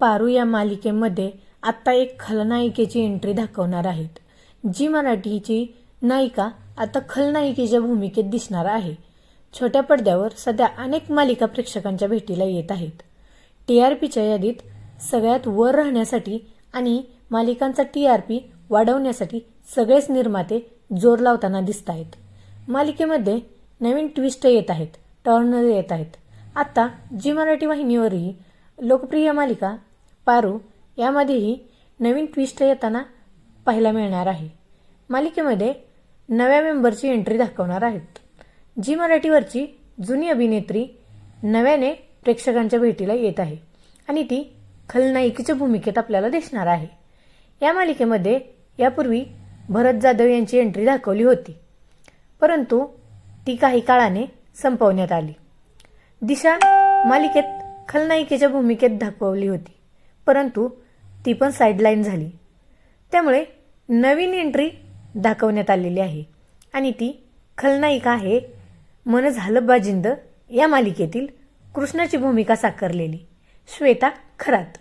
पारू या मालिकेमध्ये आत्ता एक खलनायिकेची एंट्री दाखवणार आहेत. जी मराठीची नायिका आता खलनायिकेच्या भूमिकेत दिसणार आहे. छोट्या पडद्यावर सध्या अनेक मालिका प्रेक्षकांच्या भेटीला येत आहेत. टी आर पीच्या यादीत सगळ्यात वर राहण्यासाठी आणि मालिकांचा टी आर पी वाढवण्यासाठी सगळेच निर्माते जोर लावताना दिसत आहेत. मालिकेमध्ये नवीन ट्विस्ट येत आहेत टर्न येत आहेत. आत्ता जी मराठी वाहिनीवरही लोकप्रिय मालिका पारू यामध्येही नवीन ट्विस्ट येताना पाहायला मिळणार आहे. मालिकेमध्ये नव्या मेंबरची एंट्री दाखवणार आहेत. जी मराठीवरची जुनी अभिनेत्री नव्याने प्रेक्षकांच्या भेटीला येत आहे आणि ती खलनायिकेच्या भूमिकेत आपल्याला दिसणार आहे. या मालिकेमध्ये यापूर्वी भरत जाधव यांची एंट्री दाखवली होती. परंतु ती काही काळाने संपवण्यात आली. दिशा मालिकेत खलनायिकेच्या भूमिकेत दाखवली होती. परंतु ती पण साईडलाईन झाली. त्यामुळे नवीन एंट्री दाखवण्यात आलेली आहे. आणि ती खलनायिका आहे मन झालं बाजिंद या मालिकेतील कृष्णाची भूमिका साकारलेली. श्वेता खरात.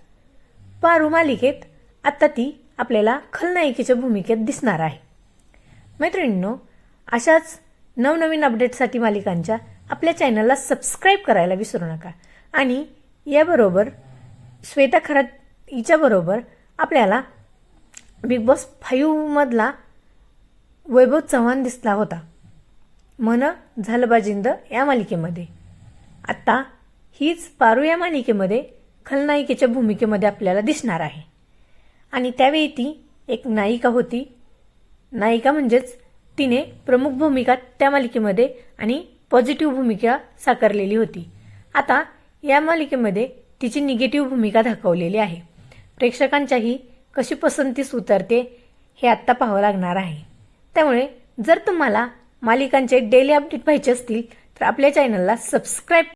पारू मालिकेत आत्ता ती आपल्याला खलनायिकेच्या भूमिकेत दिसणार आहे. मैत्रिणींनो अशाच नवनवीन अपडेटसाठी मालिकांच्या आपल्या चॅनलला सबस्क्राईब करायला विसरू नका. आणि याबरोबर श्वेता खरात हिच्याबरोबर आपल्याला बिग बॉस फाईव्हमधला वैभव चव्हाण दिसला होता. मन झालं बाजिंद या मालिकेमध्ये. आत्ता हीच पारू या मालिकेमध्ये खलनायिकेच्या भूमिकेमध्ये आपल्याला दिसणार आहे. आणि त्यावेळी ती एक नायिका होती. नायिका म्हणजेच तिने प्रमुख भूमिका त्या मालिकेमध्ये आणि पॉझिटिव्ह भूमिका साकारलेली होती. आता या मालिकेमध्ये तिची निगेटिव्ह भूमिका दाखवलेली आहे. प्रेक्षकांच्याही कशी पसंतीस उतरते हे आत्ता पाहावं लागणार आहे. त्यामुळे जर तुम्हाला मालिकांचे डेली अपडेट पाहिजे असतील तर आपल्या चॅनलला सबस्क्राईब